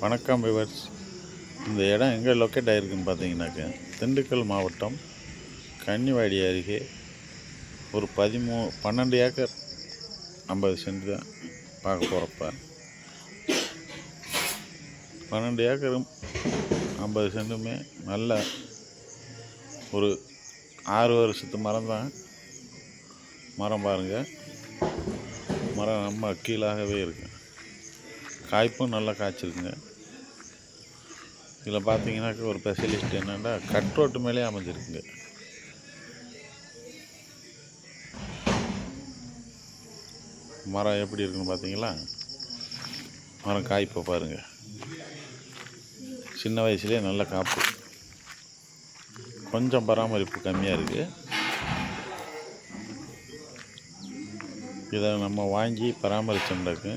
வணக்கம் விவர்ஸ் இந்த இடம் எங்கே லொக்கேட் ஆகிருக்குன்னு பார்த்தீங்கன்னாக்க திண்டுக்கல் மாவட்டம் கன்னிவாடி அருகே ஒரு பதிமூ பன்னெண்டு ஏக்கர் ஐம்பது சென்ட் தான் பார்க்க போகிறப்ப பன்னெண்டு ஏக்கரும் ஐம்பது சென்ட்டுமே நல்ல ஒரு ஆறு வருஷத்து மரம் தான். மரம் பாருங்கள் மரம் நம்ம கீழாகவே இருக்குது காய்ப்பும் நல்லா காய்ச்சிருக்குங்க இதில் பார்த்தீங்கன்னாக்க ஒரு ஸ்பெஷலிஸ்ட் என்னென்னா கட் ரோட்டு மேலே அமைஞ்சிருக்குங்க. மரம் எப்படி இருக்குன்னு பார்த்தீங்களா? மரம் காய்ப்பை பாருங்கள் சின்ன வயசுலேயே நல்ல காப்பு. கொஞ்சம் பராமரிப்பு கம்மியாக இருக்குது இதை நம்ம வாங்கி பராமரிச்சோம்னாக்க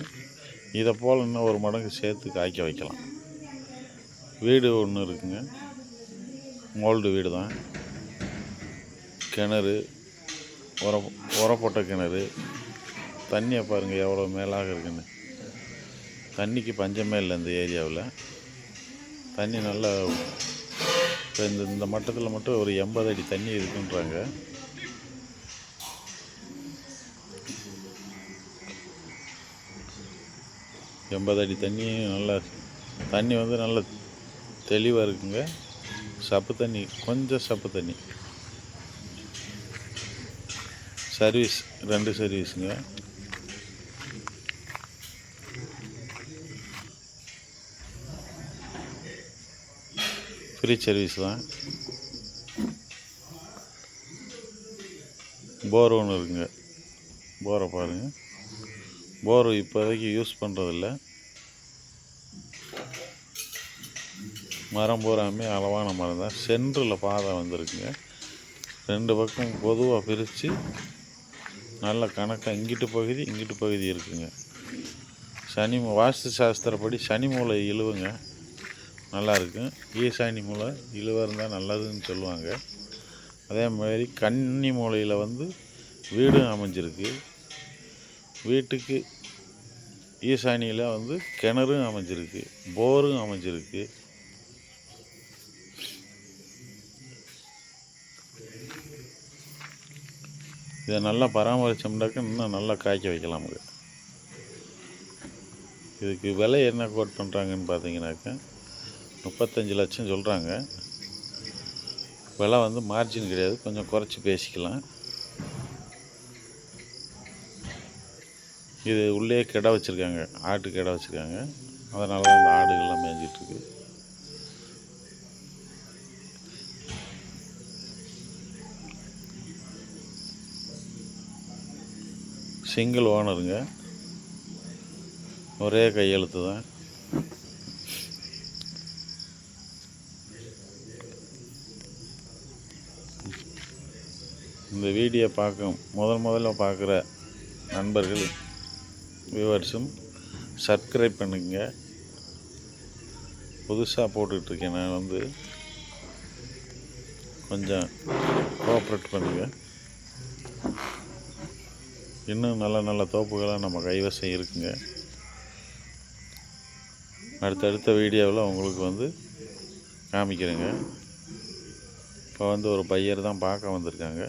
இதை போல் இன்னும் ஒரு மடங்கு சேர்த்து காய்க்க வைக்கலாம். வீடு ஒன்று இருக்குங்க. மோல்டு வீடு தான். கிணறு உர உரப்போட்ட கிணறு. தண்ணியை பாருங்கள் எவ்வளோ மேலாக இருக்குன்னு. தண்ணிக்கு பஞ்சமே இல்லை இந்த ஏரியாவில். தண்ணி நல்லா இப்போ இந்த இந்த மட்டத்தில் மட்டும் ஒரு எண்பது அடி தண்ணி இருக்குன்றாங்க. எண்பது அடி தண்ணி நல்லா தண்ணி வந்து நல்லா தெளிவாக இருக்குங்க. சப்பு தண்ணி கொஞ்சம் சப்பு தண்ணி. சர்வீஸ் ரெண்டு சர்வீஸுங்க. ஃப்ரீ சர்வீஸ் தான். போர் ஒன்று இருக்குங்க. போரை பாருங்கள் போர் இப்போதைக்கு யூஸ் பண்ணுறதில்ல மரம் பூராமே அளவான மரம் தான். சென்டரில் பாதை வந்திருக்குங்க. ரெண்டு பக்கம் பொதுவாக பிரித்து நல்ல கணக்காக இங்கிட்டு பகுதி இங்கிட்டு பகுதி இருக்குங்க. சனி வாஸ்து சாஸ்திரப்படி சனி மூலை இழுவுங்க. நல்லா இருக்கும். ஈசானி மூலை இழுவாக இருந்தால் நல்லதுன்னு சொல்லுவாங்க. அதே மாதிரி கன்னி மூலையில் வந்து வீடும் அமைஞ்சிருக்கு. வீட்டுக்கு ஈசானியில் வந்து கிணறும் அமைஞ்சிருக்கு. போரும் அமைஞ்சிருக்கு. இதை நல்லா பராமரித்தோம்னாக்க இன்னும் நல்லா காய்க்க வைக்கலாம் நமக்கு. இதுக்கு விலை என்ன கோட் பண்ணுறாங்கன்னு பார்த்தீங்கன்னாக்க முப்பத்தஞ்சு லட்சம் சொல்கிறாங்க விலை வந்து மார்ஜின் கிடையாது கொஞ்சம் குறைச்சி பேசிக்கலாம். இது உள்ளே கிடா வச்சுருக்காங்க ஆட்டு கிடா வச்சுருக்காங்க. அதனால தான் இந்த ஆடுகள்லாம் மேய்ஞ்சிட்ருக்கு சிங்கிள் ஓனருங்க. ஒரே கையெழுத்து தான். இந்த வீடியோ பார்க்க முதல் முதல்ல பார்க்குற நண்பர்கள் வியூவர்ஸும் சப்ஸ்கிரைப் பண்ணுங்க. புதுசாக போட்டுட்ருக்கேன் நான் வந்து. கொஞ்சம் கோஆப்ரேட் பண்ணுங்கள் இன்னும் நல்ல நல்ல தோப்புகளாக நம்ம கைவசம் இருக்குங்க. அடுத்தடுத்த வீடியோவில் உங்களுக்கு வந்து காமிக்கிறேங்க. இப்போ வந்து ஒரு பையர் தான் பார்க்க வந்திருக்காங்க.